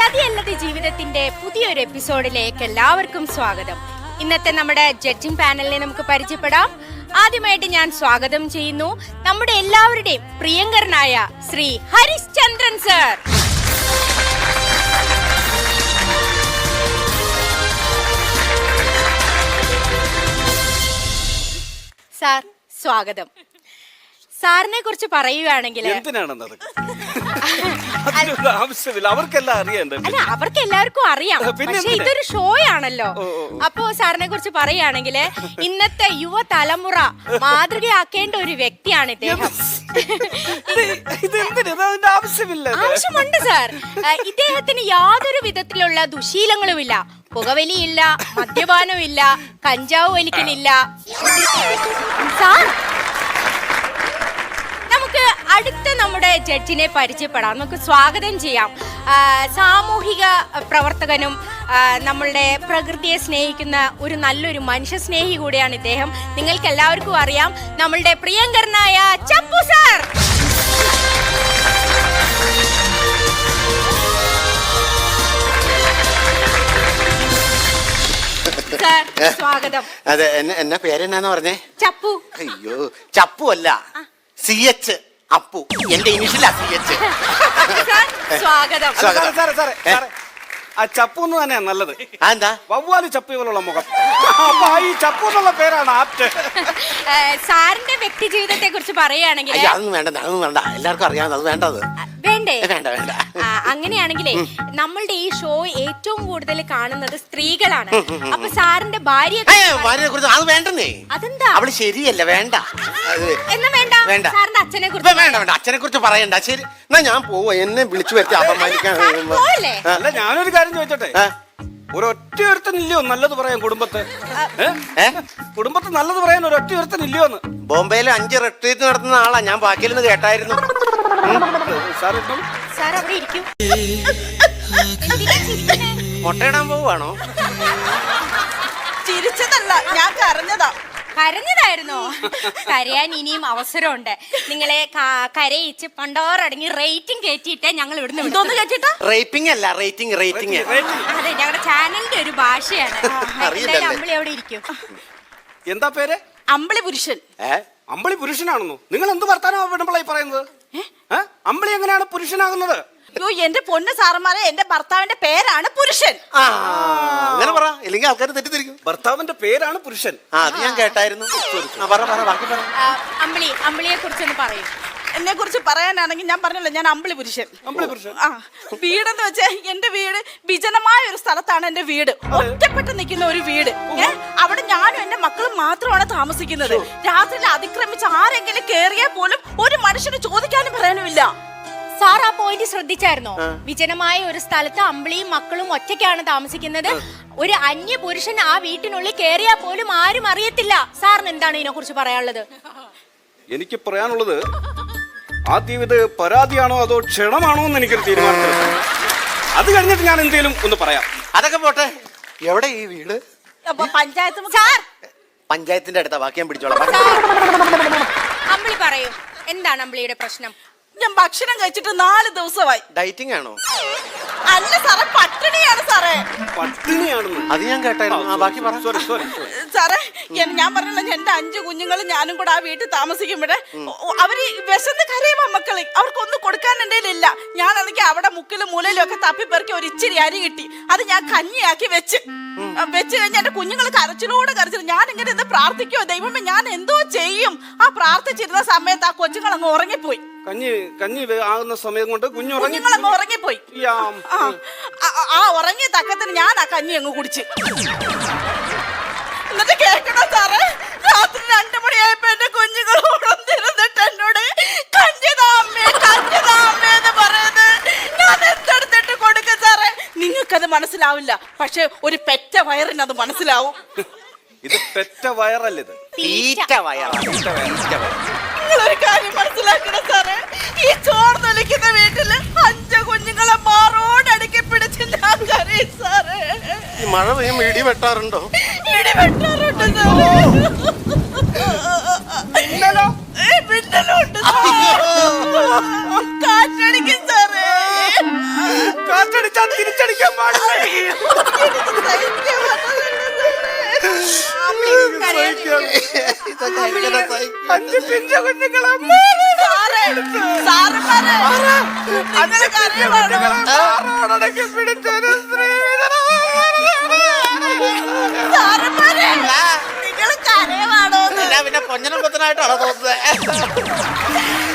ചതിയല്ലത് ജീവിതത്തിന്റെ പുതിയൊരു എപ്പിസോഡിലേക്ക് എല്ലാവർക്കും സ്വാഗതം. ഇന്നത്തെ നമ്മുടെ ജഡ്ജിംഗ് പാനലിനെ നമുക്ക് പരിചയപ്പെടാം. ആദ്യമായിട്ട് ഞാൻ സ്വാഗതം ചെയ്യുന്നു നമ്മുടെ എല്ലാവരുടെയും പ്രിയങ്കരനായ ശ്രീ ഹരിശ്ചന്ദ്രൻ സർ സാർ സ്വാഗതം. സാറിനെ കുറിച്ച് പറയുകയാണെങ്കിൽ അത് അതിനൊന്നും ആവശ്യമില്ല. അവർക്കെല്ലാം അറിയണ്ടേ അല്ല അവർക്ക് എല്ലാവർക്കും അറിയാം. പിന്നെ പക്ഷെ എന്തിന്? ഇതൊരു ഷോ ആണല്ലോ. അപ്പോ സാറിനെ കുറിച്ച് പറയുകയാണെങ്കിൽ ഇന്നത്തെ യുവതലമുറ മാതൃകയാക്കേണ്ട ഒരു വ്യക്തിയാണ് ഇദ്ദേഹം. ഇത് എന്തിന് ഇത് അതിന്റെ ആവശ്യമില്ല ഇത്. ആവശ്യമുണ്ട് സാർ. ആ, ഇദ്ദേഹത്തിന് യാതൊരു വിധത്തിലുള്ള ദുശീലങ്ങളുമില്ല. പുകവലിയില്ല മദ്യപാനമില്ല കഞ്ചാവ് വലിക്കലില്ല. സാർ അടുത്ത നമ്മുടെ ജഡ്ജിനെ പരിചയപ്പെടാം. നമുക്ക് സ്വാഗതം ചെയ്യാം. സാമൂഹിക പ്രവർത്തകനും നമ്മളുടെ പ്രകൃതിയെ സ്നേഹിക്കുന്ന ഒരു നല്ലൊരു മനുഷ്യ സ്നേഹി കൂടിയാണ് ഇദ്ദേഹം. നിങ്ങൾക്ക് എല്ലാവർക്കും അറിയാം നമ്മളുടെ പ്രിയങ്കരനായ ചപ്പു സാർ. സ്വാഗതം. അതെ എന്നെ എന്നെ പേരെന്നാന്ന് പറഞ്ഞേ? ചപ്പു. അയ്യോ ചപ്പു അല്ല സി എച്ച്. അപ്പു എന്റെ ഇനിഷ്യൽ സാർ സ്വാഗതം. സാറേ, സാറേ, സാറേ, സാറേ. ആ ചപ്പു എന്ന് തന്നെയാ നല്ലത്. അതെന്താ? വവ്വാൽ ചപ്പു പോലുള്ള മുഖം. അപ്പൊ ആ ഈ ചപ്പു എന്നുള്ള പേരാണ് ആപ്റ്റ്. ഏ, സാറിന്റെ വ്യക്തി ജീവിതത്തെ കുറിച്ച് പറയുകയാണെങ്കിൽ അയ്യോ അതൊന്നും വേണ്ട അതൊന്നും വേണ്ട. എല്ലാവർക്കും അറിയാം അത് വേണ്ടത്. വേണ്ടേ? വേണ്ട വേണ്ട. അങ്ങനെയാണെങ്കിലേ നമ്മളുടെ ഈ ഷോ ഏറ്റവും കൂടുതൽ കാണുന്നത് സ്ത്രീകളാണ്. അപ്പൊ സാറിന്റെ ഭാര്യ ഭാര്യയെ കുറിച്ച് അത് വേണ്ടെന്നേ. അതെന്താ? അവൾ ശരിയല്ല വേണ്ട. അത് എന്നാ വേണ്ട? വേണ്ട. സാറിന്റെ അച്ഛനെ ഇപ്പൊ കുറിച്ച് വേണ്ട വേണ്ട. അച്ഛനെ കുറിച്ച് പറയണ്ട. ശരി. എന്നാ ഞാൻ പോവാ. എന്നെ വിളിച്ചു വരുത്തി അപമാനിക്കാൻ സാർ പോവല്ലേ? ആ, അല്ല ഞാനൊരു കാര്യം ചോദിച്ചോട്ടെ? ആ, ഒരൊറ്റ ഒരുത്തനില്ലയോ നല്ലത് പറയാൻ കുടുംബത്തെ. ഏ? ഏ? കുടുംബത്തെ നല്ലത് പറയാൻ ഒരൊറ്റ ഒരുത്തനില്ലയോ എന്ന് ബോംബെയിൽ അഞ്ച് റിട്രീറ്റ് നടത്തുന്ന ആളാ. ഞാൻ ബാക്കിയിൽ നിന്ന് കേട്ടായിരുന്നു. സാർ ഇപ്പം സാർ അവിടെ ഇരിക്കും? മുട്ടയിടാൻ പോവാണോ ചിരിച്ചതല്ല ഞാൻ കരഞ്ഞതാ. കരഞ്ഞതായിരുന്നോ? കരയാൻ ഇനിയും അവസരമുണ്ട്. നിങ്ങളെ കരയിച്ച് പണ്ടോറടങ്ങി റേറ്റിംഗ് കയറ്റിയിട്ടേ ഞങ്ങൾ ഇവിടുന്ന് ഇതൊന്ന് കേട്ടിട്ടോ? റേറ്റിംഗ് അല്ല റേറ്റിംഗ് റേറ്റിംഗ് അതെ ഞങ്ങളുടെ ചാനലിന്റെ ഒരു ഭാഷയാണ്. അമ്പിളി അവിടെ ഇരിക്കും. എന്താ പേര്? അമ്പിളി പുരുഷൻ. അമ്പിളി പുരുഷനാണെന്നോ? നിങ്ങൾ എന്ത് വർത്താനാണ് വിടുമ്പോഴായി പറയുന്നത്? അമ്പിളി എങ്ങനെയാണ് പുരുഷനാകുന്നത്? അയ്യോ എന്റെ പൊന്ന് സാറന്മാരെ എന്റെ ഭർത്താവിന്റെ പേരാണ് പുരുഷൻ. ആ അങ്ങനെ പറ. ഇല്ലെങ്കിൽ ആൾക്കാർ തെറ്റിദ്ധരിക്കും. ഭർത്താവിന്റെ പേരാണ് പുരുഷൻ. ആ അത് ഞാൻ കേട്ടായിരുന്നു. ആ പറ പറ ബാക്കി പറ. ആ, അമ്പിളി അമ്പിളിയെ കുറിച്ചൊന്ന് പറയും. എന്നെ കുറിച്ച് പറയാനാണെങ്കിൽ ഞാൻ പറഞ്ഞല്ലോ ഞാൻ അമ്പിളി പുരുഷൻ. അമ്പിളി പുരുഷൻ. ആ വീടെന്ന് വെച്ചാൽ എന്റെ വീട് വിജനമായ ഒരു സ്ഥലത്താണ് എന്റെ വീട്. ഒറ്റപ്പെട്ട് നിൽക്കുന്ന ഒരു വീട്. ഏ? അവിടെ ഞാനും എന്റെ മക്കളും മാത്രമാണ് താമസിക്കുന്നത്. രാത്രിയിൽ അതിക്രമിച്ച് ആരെങ്കിലും കേറിയാൽ പോലും ഒരു മനുഷ്യന് ചോദിക്കാനും പറയാനുമില്ല. സാർ ആ പോയിന്റ് ശ്രദ്ധിച്ചായിരുന്നോ? വിജനമായ ഒരു സ്ഥലത്ത് അമ്പിളിയും മക്കളും ഒറ്റയ്ക്കാണ് താമസിക്കുന്നത്. ഒരു അന്യ പുരുഷൻ ആ വീട്ടിനുള്ളിൽ കേറിയാൽ പോലും ആരും അറിയത്തില്ല. സാറിന് എന്താണ് ഇതിനെ കുറിച്ച് പറയാനുള്ളത്? എനിക്ക് പറയാനുള്ളത് ആദ്യം ഇത് പരാതിയാണോ അതോ ക്ഷണമാണോ എന്ന് എനിക്കൊരു തീരുമാനത്തിൽ അത് കഴിഞ്ഞിട്ട് ഞാൻ എന്തെങ്കിലും ഒന്ന് പറയാം. അതൊക്കെ പോട്ടെ. എവിടെ ഈ വീട്? പഞ്ചായത്ത് മുഖ- സാർ പഞ്ചായത്തിന്റെ അടുത്ത വാക്യം ഞാൻ പിടിച്ചോളാം അമ്പിളി പറയൂ. എന്താണ് അമ്പിളിയുടെ പ്രശ്നം? ഞാൻ ഭക്ഷണം കഴിച്ചിട്ട് നാല് ദിവസമായി. ഡയറ്റിംഗ് ആണോ? അല്ല സാറേ പട്ടിണിയാണ് സാറേ. പട്ടിണിയാണെന്ന്? അത് ഞാൻ കേട്ടായിരുന്നു. ആ ബാക്കി പറ. സോറി സോറി സാറേ എൻ- ഞാൻ പറഞ്ഞല്ലോ എന്റെ അഞ്ച് കുഞ്ഞുങ്ങളും ഞാനും കൂടെ ആ വീട്ടിൽ താമസിക്കുമ്പോഴേ അവർ വിശന്ന് കരയും മക്കളെ? അവർക്കൊന്നും കൊടുക്കാൻ എന്റെ ഇല്ല ഞാനാണെങ്കിൽ അവിടെ മുക്കിലും മൂലയിലും ഒക്കെ തപ്പിപ്പെറുക്കി ഒരു ഇച്ചിരി അരി കിട്ടി. അത് ഞാൻ കഞ്ഞിയാക്കി വെച്ച്. വെച്ച് കഴിഞ്ഞ എന്റെ കുഞ്ഞുങ്ങൾ കരച്ചിലൂടെ ഞാൻ ഇങ്ങനെ ഇന്ന് പ്രാർത്ഥിക്കുവോ? ദൈവമേ ഞാൻ എന്തോ ചെയ്യും. ആ പ്രാർത്ഥിച്ചിരുന്ന സമയത്ത് ആ കൊച്ചുങ്ങൾ അങ്ങ് ഉറങ്ങിപ്പോയി. കഞ്ഞി കഞ്ഞി ആകുന്ന സമയം കൊണ്ട് കുഞ്ഞു കുഞ്ഞുങ്ങൾ ഉറങ്ങിപ്പോയി. ആ ഉറങ്ങിയ തക്കത്തിന് ഞാൻ ആ കഞ്ഞി അങ്ങ് കുടിച്ച്. എന്നിട്ട് കേൾക്കണോ സാറേ? രാത്രി രണ്ടു മണിയായപ്പോ എന്റെ കുഞ്ഞുങ്ങൾ ഉണർന്നിരുന്നിട്ട് എന്നോട് കഞ്ഞിതാ അമ്മേ കഞ്ഞിതാ അമ്മേ എന്ന് പറയുന്നത്. ഞാൻ എന്തെടുത്തിട്ട് കൊടുക്കും സാറേ? നിങ്ങൾക്കത് മനസ്സിലാവില്ല. പക്ഷെ ഒരു പെറ്റ വയറിന് അത് മനസ്സിലാവും. ഇത് പെറ്റ വയറല്ല ഇത്? തീറ്റ. വയറ. തീറ്റ വയറ് നിങ്ങളൊരു കാര്യം മനസ്സിലാക്കണം സാറേ. ഈ ചോർന്നൊലിക്കുന്ന വീട്ടിൽ അഞ്ച് കുഞ്ഞുങ്ങളെ മാറോടടുക്കി പിടിച്ച് ഞാൻ കരയും സാറേ. ഈ മഴ പെയ്യുമ്പോ ഇടി വെട്ടാറുണ്ടോ? ഇടി വെട്ടാറുണ്ട് സാറേ. മിന്നലോ? ഏ, മിന്നലുണ്ട് സാറേ. കാറ്റടിക്കും സാറേ. കാറ്റടിച്ചാൽ തിരിച്ചു പാടില്ല? അഞ്ച് പിഞ്ച? മാറോടക്കി പിടിച്ചൊരു? ഞാൻ പിന്നെ കൊഞ്ഞനം കൊത്തനായിട്ടാണോ തോന്നുന്നത്